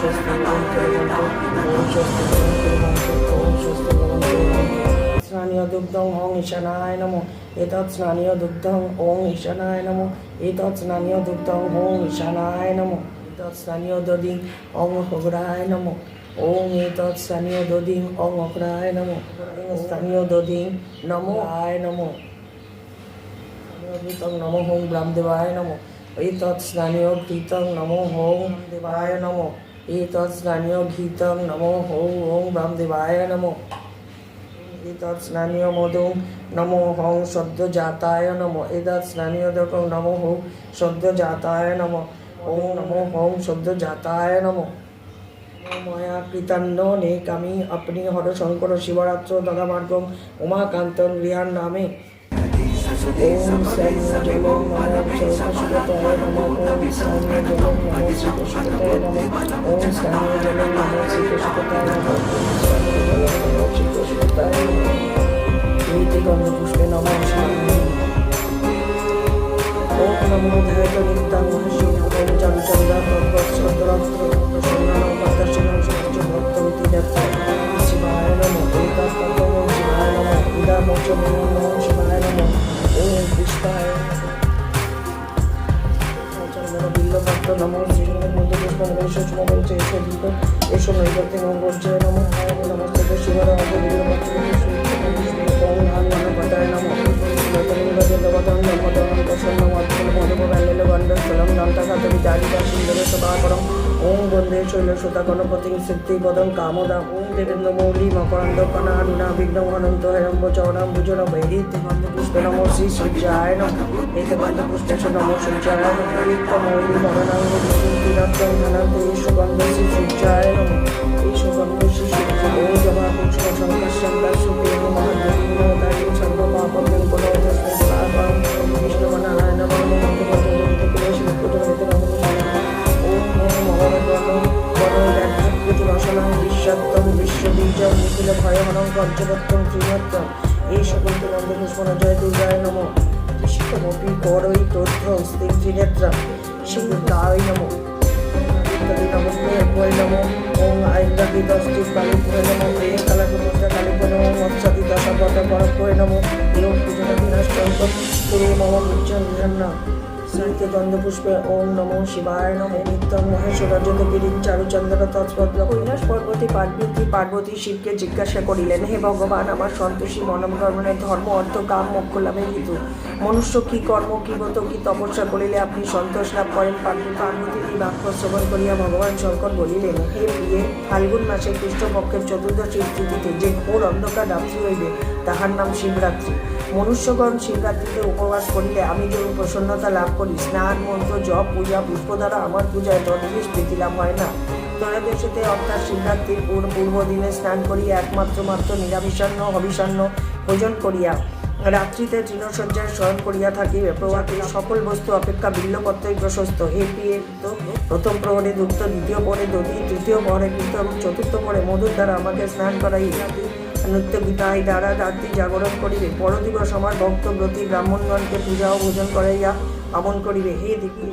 স্বস্তি ওম কুরবন্তু ওম স্বস্তি ওম কুরবন্তু ওম স্বস্তি ভবন্তু স্নানীয় দুগ্ধং ওং ঈশানায় নমো এতৎ স্নানীয় দুগ্ধং ওং ঈশানায় নমো এতৎ স্নানীয় দুগ্ধং ওং ঈশানায় নমো এতৎ স্নানীয় দধিং ওং এতৎ স্থানীয় দধিং ওং অগ্রায় নমো স্থানীয় দধিং নমো আয় নমো ঘৃতং নমো হোম ব্রাহ্মদেবায় নমো এতৎ স্নানীয় ঘৃতং নমো হোম দেবায় নমো এতৎ স্নানীয় ঘৃতং নমো হোম ওং ব্রাহ্মদেবায় নমো এতৎ স্নানীয় মধুং নমো হং সদ্য জাতায় নমো এতৎ স্নানীয় দকং নমো হোম সদ্য জাতায় নমো ওং নমো হোম সদ্য জাতায় নমো ময়া কৃতান্ন নেকামি আপনি হর শঙ্কর শিবরাত্র দলামার্গম উমাকান্তন গৃহার নামে ওম স্থানীয় জলম নম শ্রীপশুপতায় নম ওম স্থানীয় জলম নম শ্রীপশুপতায় নম ওম স্থানীয় জলম নম শ্রীপশুপতায় নম নমস্তে শিবর ওম নাম নম পতায় নমঃ লতলিঙ্গজলবদন নমদন প্রসন্ন মধ্যম মধুম ব্যালেল গণ্ডস্থলম দন্তঘাতরি দারিদা সুন্দর সভাকরম ওম বন্দে শৈল সুতা গণপতি সিদ্ধিপদম কামদা ওম দেবেন্দ্র মৌলি মকরন্দ কণারুণা বিঘ্ন অনন্ত হেরম্ব চরণাম ভুজন বৈরিত পুষ্প নম শ্রী সূর্যায় নম। এতে গন্ধ পুষ্পেশ নম। সূর্যায় নম প্রদীপ্ত মৌলি বিষ্ণুতিরত্তম ধনন্তে সুগন্ধ শ্রী সূর্যায় নম। এই সুগন্ধ শ্রী সূর্য ও জমা পুষ্প সুপ্রিয় পঞ্চবত্তম ত্রিমত্তম এই সকলকে নন্দ পুষ্পন জয় দুর্গায় নম। কৃষ্ণমপি করৈ তথ্য স্ত্রী ত্রিনেত্রম শিবুদ্ধায় নম। ইত্যাদি নমস্তে ভয় নম। ওম আইন্দ্রাদি দশটি কালীপুরে নম। হে কালাকুমুদ্রা কালীপুর নম। মৎসাদি দশাবত পরপুরে নম। এও পূজনা বিনাশন্ত কুরু মম উজ্জ্বল বিধান্না চন্দ্রপুষ্পে ওম নমঃ শিবায় নম নিত্যং মহেশ্বরাজ্যত গিরিং চারুচন্দ্র তৎপদ্ম কৈলাস পর্বতী পার্বতী পার্বতী শিবকে জিজ্ঞাসা করিলেন, হে ভগবান, আমার সন্তোষী মনমকর্মণের ধর্ম, অর্থ, কাম, মোক্ষ লাভে হেতু। মনুষ্য কি কর্ম, কি ব্রত, কি তপস্যা করিলে আপনি সন্তোষ লাভ করেন? পার্বতী পার্বতীর এই বাক্য শ্রবণ করিয়া ভগবান শঙ্কর বলিলেন, হে প্রিয়ে, ফাল্গুন মাসের কৃষ্ণপক্ষের চতুর্দশী তিথিতে যে ঘোর অন্ধকার রাত্রি হইবে তাহার নাম শিবরাত্রি। মনুষ্যগণ শিবরাত্রিতে উপবাস করিলে আমি যেমন প্রসন্নতা লাভ করি, স্নান, মন্ত্র, জপ, পূজা, পুষ্প দ্বারা আমার পূজায় তদবিশ প্রীতি লাভ হয় না? ত্রয়োদশীতে অর্থাৎ শিবরাত্রির পূর্ব দিনে স্নান করিয়া একমাত্র মাত্র নিরামিষান্ন, হবিষান্ন ভোজন করিয়া রাত্রিতে তৃণসজ্জায় শয়ন করিয়া থাকিবে। প্রভাতে সকল বস্তু অপেক্ষা বিল্লপত্রই প্রশস্ত। হে প্রিয়ে তো প্রথম প্রহরে দুগ্ধ দ্বিতীয় পরে দধি, তৃতীয় পরে কীর্ত এবং চতুর্থ পরে মধুর দ্বারা আমাকে স্নান করাই নৃত্য গীতাই দ্বারা রাত্রি জাগরণ করিবে। পরদিবস আমার ভক্ত ব্রতী ব্রাহ্মণগণকে পূজা ও ভোজন করাইয়া আমন করিবে। হে দেখি